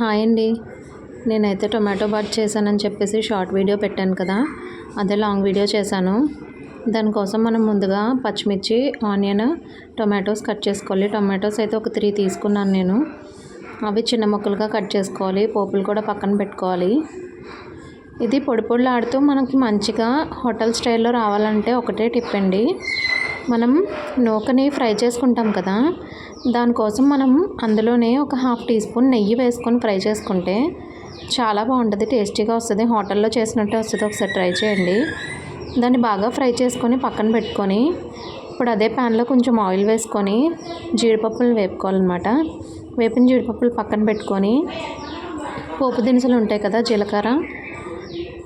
Hi అండి. నేనైతే tomato bat చేశానని చెప్పేసి షార్ట్ వీడియో పెట్టాను కదా. అదే లాంగ్ వీడియో చేశాను. దానికోసం మనం ముందుగా పచ్చిమిర్చి ఆనియన్ టొమాటోస్ కట్ చేసుకోవాలి. టొమాటోస్ అయితే ఒక త్రీ తీసుకున్నాను నేను. అవి చిన్న ముక్కలుగా కట్ చేసుకోవాలి. పోపులు కూడా పక్కన పెట్టుకోవాలి. ఇది పొడి పొడిలాడుతూ మనకి మంచిగా హోటల్ స్టైల్లో రావాలంటే ఒకటే టిప్ అండి. మనం నూకని ఫ్రై చేసుకుంటాం కదా. దానికోసం మనం అందులోనే ఒక హాఫ్ టీ స్పూన్ నెయ్యి వేసుకొని ఫ్రై చేసుకుంటే చాలా బాగుంటుంది టేస్టీగా వస్తుంది. హోటల్లో చేసినట్టే వస్తుంది. ఒకసారి ట్రై చేయండి. దాన్ని బాగా ఫ్రై చేసుకొని పక్కన పెట్టుకొని ఇప్పుడు అదే ప్యాన్లో కొంచెం ఆయిల్ వేసుకొని జీడిపప్పులు వేపుకోవాలన్నమాట. వేపిన జీడిపప్పులు పక్కన పెట్టుకొని పోపు దినుసులు ఉంటాయి కదా జీలకర్ర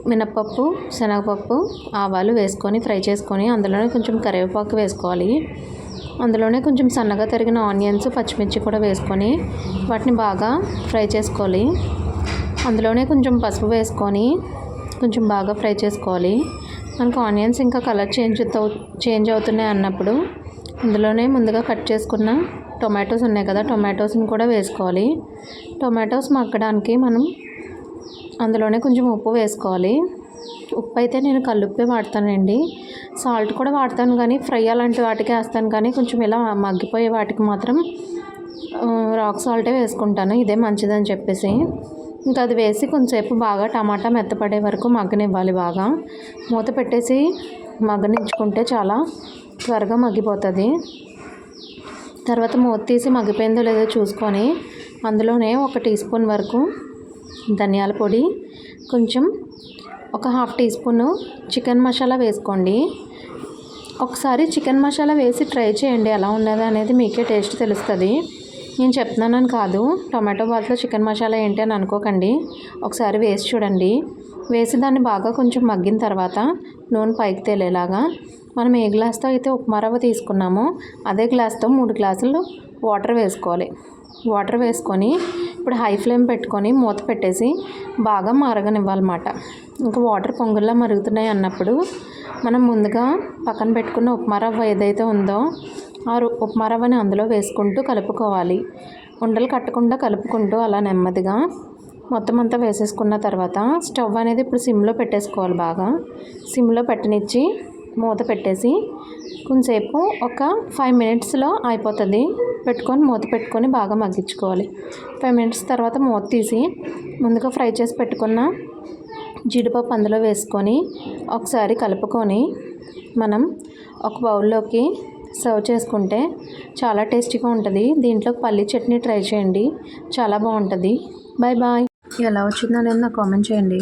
మినప్పప్పు శనగపప్పు ఆవాలు వేసుకొని ఫ్రై చేసుకొని అందులోనే కొంచెం కరివేపాకు వేసుకోవాలి. అందులోనే కొంచెం సన్నగా తరిగిన ఆనియన్స్ పచ్చిమిర్చి కూడా వేసుకొని వాటిని బాగా ఫ్రై చేసుకోవాలి. అందులోనే కొంచెం పసుపు వేసుకొని కొంచెం బాగా ఫ్రై చేసుకోవాలి. మనకు ఆనియన్స్ ఇంకా కలర్ చేంజ్ చేంజ్ అవుతున్నాయి అన్నప్పుడు అందులోనే ముందుగా కట్ చేసుకున్న టొమాటోస్ ఉన్నాయి కదా టొమాటోస్ని కూడా వేసుకోవాలి. టొమాటోస్ మగ్గడానికి మనం అందులోనే కొంచెం ఉప్పు వేసుకోవాలి. ఉప్పు అయితే నేను కల్లుప్పే వాడతానండి. సాల్ట్ కూడా వాడతాను కానీ ఫ్రై అలాంటి వాటికి వేస్తాను కానీ కొంచెం ఇలా మగ్గిపోయే వాటికి మాత్రం రాక్ సాల్టే వేసుకుంటాను. ఇదే మంచిదని చెప్పేసి. ఇంకా అది వేసి కొంచెంసేపు బాగా టమాటా మెత్తపడే వరకు మగ్గనివ్వాలి బాగా. మూత పెట్టేసి మగ్గనించుకుంటే చాలా త్వరగా మగ్గిపోతుంది. తర్వాత మూత తీసి మగ్గిపోయిందో లేదో చూసుకొని అందులోనే ఒక టీ స్పూన్ వరకు ధనియాల పొడి కొంచెం ఒక half tea spoon chicken masala వేసుకోండి. ఒకసారి చికెన్ మసాలా వేసి ట్రై చేయండి ఎలా ఉన్నది అనేది మీకే టేస్ట్ తెలుస్తుంది. నేను చెప్తున్నానని కాదు టొమాటో బాత్లో చికెన్ మసాలా ఏంటి అని అనుకోకండి. ఒకసారి వేసి చూడండి. వేసి దాన్ని బాగా కొంచెం మగ్గిన తర్వాత నూనె పైకి తేలేలాగా మనం ఏ గ్లాస్తో అయితే ఉప్మా రవ్వ తీసుకున్నామో అదే గ్లాస్తో మూడు గ్లాసులు వాటర్ వేసుకోవాలి. వాటర్ వేసుకొని ఇప్పుడు హై ఫ్లేమ్ పెట్టుకొని మూత పెట్టేసి బాగా మరగనివ్వాలన్నమాట. ఇంకా వాటర్ పొంగుల్లా మరుగుతున్నాయి అన్నప్పుడు మనం ముందుగా పక్కన పెట్టుకున్న ఉప్మా రవ్వ ఏదైతే ఉందో ఆ ఉప్మా రవ్వని అందులో వేసుకుంటూ కలుపుకోవాలి. ఉండలు కట్టకుండా కలుపుకుంటూ అలా నెమ్మదిగా మొత్తం అంతా వేసేసుకున్న తర్వాత స్టవ్ అనేది ఇప్పుడు సిమ్లో పెట్టేసుకోవాలి బాగా. సిమ్లో పెట్టనిచ్చి మూత పెట్టేసి కొంచెంసేపు ఒక ఫైవ్ మినిట్స్లో అయిపోతుంది. పెట్టుకొని మూత పెట్టుకొని బాగా మగ్గించుకోవాలి. ఫైవ్ మినిట్స్ తర్వాత మూత తీసి ముందుగా ఫ్రై చేసి పెట్టుకున్న జీడిపప్పు అందులో వేసుకొని ఒకసారి కలుపుకొని మనం ఒక బౌల్లోకి సర్వ్ చేసుకుంటే చాలా టేస్టీగా ఉంటుంది. దీంట్లో పల్లీ చట్నీ ట్రై చేయండి. చాలా బాగుంటుంది. Bye bye. ఎలా వచ్చిందో అనేది నాకు కామెంట్ చేయండి.